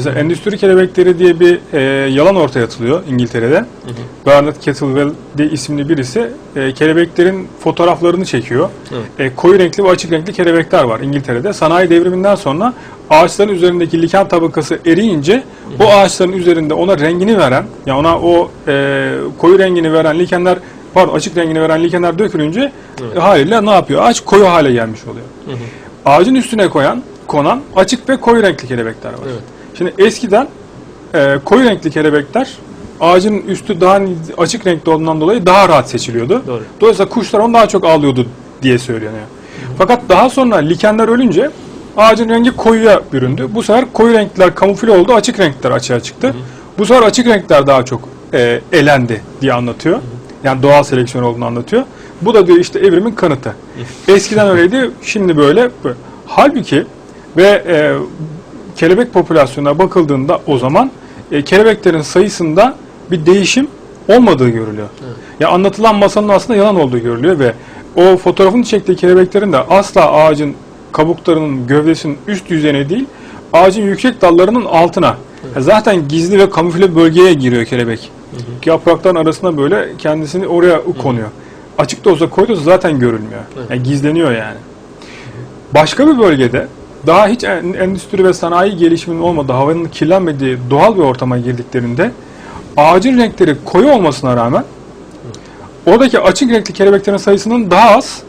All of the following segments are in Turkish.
Mesela endüstri kelebekleri diye bir e, yalan ortaya atılıyor İngiltere'de. Bernard Kettlewell diye isimli birisi e, kelebeklerin fotoğraflarını çekiyor. E, koyu renkli ve açık renkli kelebekler var İngiltere'de. Sanayi devriminden sonra ağaçların üzerindeki liken tabakası eriyince o ağaçların üzerinde ona rengini veren, yani ona o e, koyu rengini veren likenler, pardon açık rengini veren likenler dökülünce e, haliyle ne yapıyor? Ağaç koyu hale gelmiş oluyor. Ağacın üstüne koyan, konan açık ve koyu renkli kelebekler var. Evet. Şimdi eskiden e, koyu renkli kelebekler ağacın üstü daha açık renkli olduğundan dolayı daha rahat seçiliyordu. Doğru. Dolayısıyla kuşlar onu daha çok avlıyordu diye söyleniyor. Fakat daha sonra likenler ölünce ağacın rengi koyuya büründü. Bu sefer koyu renkler kamufle oldu, açık renkler açığa çıktı. Bu sefer açık renkler daha çok e, elendi diye anlatıyor. Yani doğal seleksiyon olduğunu anlatıyor. Bu da diyor işte evrimin kanıtı. Eskiden öyleydi, şimdi böyle. böyle. Halbuki ve e, kelebek popülasyonuna bakıldığında o zaman e, kelebeklerin sayısında bir değişim olmadığı görülüyor. Ya anlatılan masanın aslında yalan olduğu görülüyor ve o fotoğrafını çektiği kelebeklerin de asla ağacın kabuklarının gövdesinin üst yüzeyine değil, ağacın yüksek dallarının altına. Ya Zaten gizli ve kamufle bölgeye giriyor kelebek. Yaprakların arasında böyle kendisini oraya konuyor. Açık da olsa koyduğu zaten görülmüyor. Yani gizleniyor yani. Başka bir bölgede daha hiç en- endüstri ve sanayi gelişiminin olmadığı, havanın kirlenmediği doğal bir ortama girdiklerinde ağacın renkleri koyu olmasına rağmen oradaki açık renkli kelebeklerin sayısının daha az,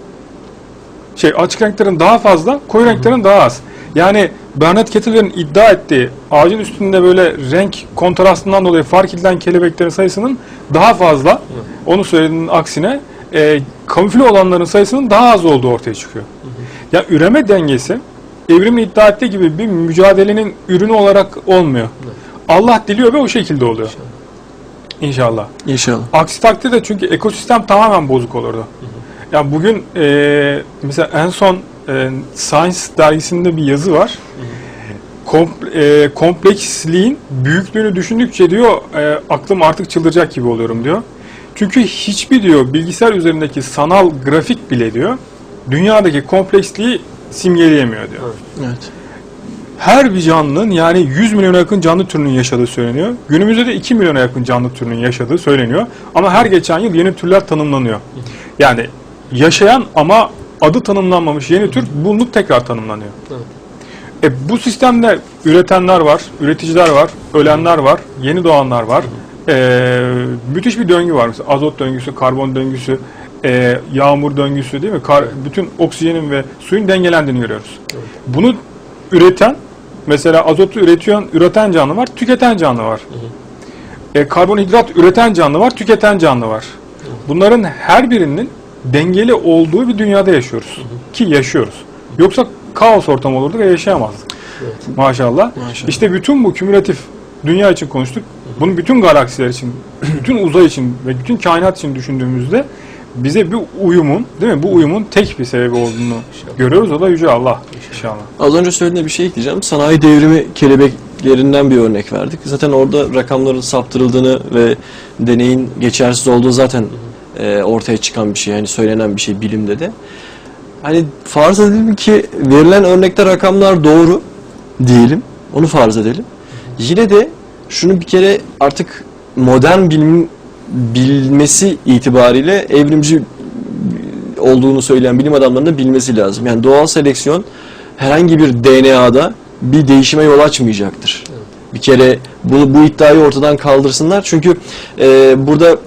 şey açık renklerin daha fazla, koyu renklerin daha az. Yani Bernard Kettlewell'in iddia ettiği ağacın üstünde böyle renk kontrastından dolayı fark edilen kelebeklerin sayısının daha fazla, onu söylediğinin aksine e, kamufle olanların sayısının daha az olduğu ortaya çıkıyor. Ya üreme dengesi evrimin iddia ettiği gibi bir mücadelenin ürünü olarak olmuyor. Allah diliyor ve o şekilde oluyor. İnşallah. İnşallah. Aksi takdirde çünkü ekosistem tamamen bozuk olurdu. Yani bugün e, mesela en son e, Science dergisinde bir yazı var. Kom- e, kompleksliğin büyüklüğünü düşündükçe diyor e, aklım artık çıldıracak gibi oluyorum diyor. Çünkü hiçbir diyor bilgisayar üzerindeki sanal grafik bile diyor dünyadaki kompleksliği simgeleyemiyor diyor. Evet. Her bir canlının yani 100 milyona yakın canlı türünün yaşadığı söyleniyor. Günümüzde de 2 milyona yakın canlı türünün yaşadığı söyleniyor. Ama her geçen yıl yeni türler tanımlanıyor. Yani yaşayan ama adı tanımlanmamış yeni tür bulunup tekrar tanımlanıyor. Evet. E, bu sistemde üretenler var, üreticiler var, ölenler var, yeni doğanlar var. E, müthiş bir döngü var. Mesela azot döngüsü, karbon döngüsü, e, yağmur döngüsü değil mi? Kar, bütün oksijenin ve suyun dengelendiğini görüyoruz. Bunu üreten, mesela azotu üretiyor, üreten canlı var, tüketen canlı var. E, karbonhidrat üreten canlı var, tüketen canlı var. Bunların her birinin dengeli olduğu bir dünyada yaşıyoruz. Ki yaşıyoruz. Yoksa kaos ortamı olurdu ve yaşayamazdık. Evet. Maşallah. Maşallah. İşte bütün bu kümülatif dünya için konuştuk. Bunu bütün galaksiler için, bütün uzay için ve bütün kainat için düşündüğümüzde bize bir uyumun, değil mi? Bu uyumun tek bir sebebi olduğunu görüyoruz. O da Yüce Allah inşallah. Az önce söylediğine bir şey ekleyeceğim. Sanayi devrimi kelebeklerinden bir örnek verdik. Zaten orada rakamların saptırıldığını ve deneyin geçersiz olduğu zaten e, ortaya çıkan bir şey. Yani söylenen bir şey bilimde de. Hani farz edelim ki verilen örnekte rakamlar doğru diyelim. Onu farz edelim. Yine de şunu bir kere artık modern bilimin bilmesi itibariyle evrimci olduğunu söyleyen bilim adamlarının da bilmesi lazım. Yani doğal seleksiyon herhangi bir DNA'da bir değişime yol açmayacaktır. Bir kere bunu bu iddiayı ortadan kaldırsınlar. Çünkü e, burada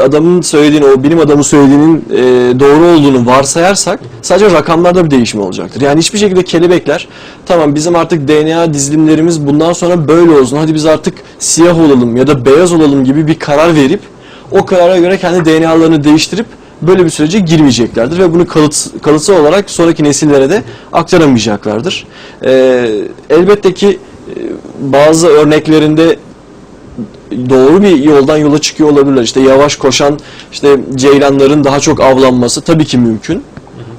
adamın söylediğini, o bilim adamı söylediğinin e, doğru olduğunu varsayarsak sadece rakamlarda bir değişim olacaktır. Yani hiçbir şekilde kelebekler tamam bizim artık DNA dizilimlerimiz bundan sonra böyle olsun. Hadi biz artık siyah olalım ya da beyaz olalım gibi bir karar verip o karara göre kendi DNA'larını değiştirip böyle bir sürece girmeyeceklerdir ve bunu kalıt, kalıtsal olarak sonraki nesillere de aktaramayacaklardır. Ee, elbette ki e, bazı örneklerinde doğru bir yoldan yola çıkıyor olabilirler. İşte yavaş koşan işte ceylanların daha çok avlanması tabii ki mümkün.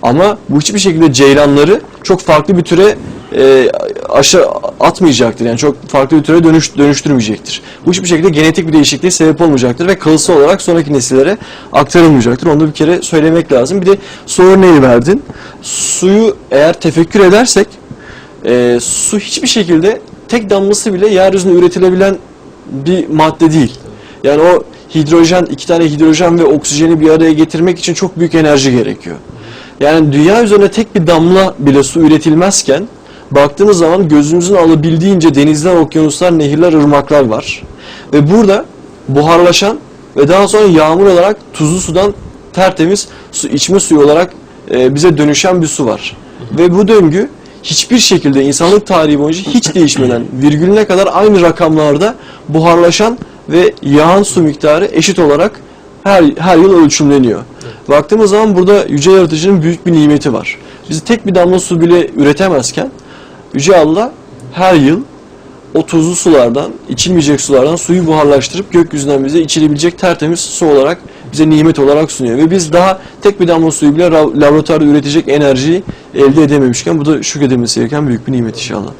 Ama bu hiçbir şekilde ceylanları çok farklı bir türe e, aşı atmayacaktır. Yani çok farklı bir türe dönüş, dönüştürmeyecektir. Bu hiçbir şekilde genetik bir değişikliğe sebep olmayacaktır ve kalıtsal olarak sonraki nesillere aktarılmayacaktır. Onu da bir kere söylemek lazım. Bir de su örneği verdin. Suyu eğer tefekkür edersek e, su hiçbir şekilde tek damlası bile yeryüzünde üretilebilen bir madde değil. Yani o hidrojen, iki tane hidrojen ve oksijeni bir araya getirmek için çok büyük enerji gerekiyor. Yani dünya üzerine tek bir damla bile su üretilmezken baktığımız zaman gözümüzün alabildiğince denizler, okyanuslar, nehirler, ırmaklar var. Ve burada buharlaşan ve daha sonra yağmur olarak tuzlu sudan tertemiz su içme suyu olarak e, bize dönüşen bir su var. Ve bu döngü hiçbir şekilde insanlık tarihi boyunca hiç değişmeden virgülüne kadar aynı rakamlarda buharlaşan ve yağan su miktarı eşit olarak her, her yıl ölçümleniyor. Baktığımız zaman burada Yüce Yaratıcı'nın büyük bir nimeti var. Biz tek bir damla su bile üretemezken Yüce Allah her yıl o tuzlu sulardan, içilmeyecek sulardan suyu buharlaştırıp gökyüzünden bize içilebilecek tertemiz su olarak bize nimet olarak sunuyor. Ve biz daha tek bir damla suyu bile ra- laboratuvarda üretecek enerjiyi elde edememişken bu da şükredilmesi gereken büyük bir nimet inşallah.